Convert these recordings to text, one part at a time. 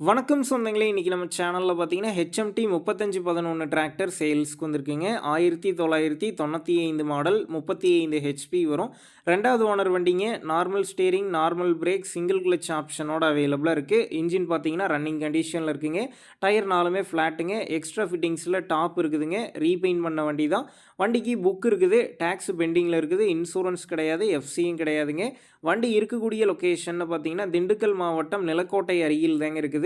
வணக்கம் சொந்தங்களே இன்றைக்கி நம்ம சேனலில் பார்த்தீங்கன்னா ஹெச்எம்டி முப்பத்தஞ்சு பதினொன்று டிராக்டர் சேல்ஸ்க்கு வந்திருக்குங்க. ஆயிரத்தி தொள்ளாயிரத்தி தொண்ணூற்றி ஐந்து மாடல் முப்பத்தி ஐந்து ஹெச்பி வரும். ரெண்டாவது ஓனர் வண்டிங்க normal steering normal brake single clutch ஆப்ஷனோட அவைலபிளாக இருக்குது இன்ஜின் பார்த்தீங்கன்னா ரன்னிங் கண்டிஷனில் இருக்குங்க. டயர் நாலுமே ஃப்ளாட்டுங்க எக்ஸ்ட்ரா ஃபிட்டிங்ஸில் டாப் இருக்குதுங்க. ரீபெயிண்ட் பண்ண வண்டி தான் வண்டிக்கு புக் இருக்குது. டேக்ஸ் பெண்டிங்கில் இருக்குது. இன்சூரன்ஸ் கிடையாது. எஃப்சியும் கிடையாதுங்க. வண்டி இருக்கக்கூடிய லொக்கேஷன் பார்த்தீங்கன்னா திண்டுக்கல் மாவட்டம் நிலக்கோட்டை அருகில் தாங்க இருக்குது.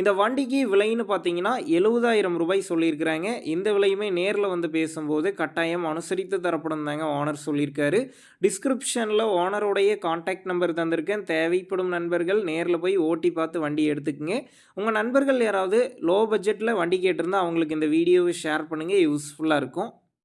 இந்த வண்டிக்கு விலைன்னு பார்த்தீங்கன்னா எழுபதாயிரம் ரூபாய் சொல்லியிருக்கிறாங்க. இந்த விலையுமே நேரில் வந்து பேசும்போது கட்டாயம் அனுசரித்து தரப்படும் தாங்க ஓனர் சொல்லியிருக்காரு. டிஸ்கிரிப்ஷனில் ஓனருடைய காண்டாக்ட் நம்பர் தந்திருக்கேன். தேவைப்படும் நண்பர்கள் நேரில் போய் ஓட்டி பார்த்து வண்டி எடுத்துக்குங்க. உங்கள் நண்பர்கள் யாராவது லோ பட்ஜெட்டில் வண்டி கேட்டிருந்தால் அவங்களுக்கு இந்த வீடியோவை ஷேர் பண்ணுங்கள் யூஸ்ஃபுல்லாக இருக்கும்.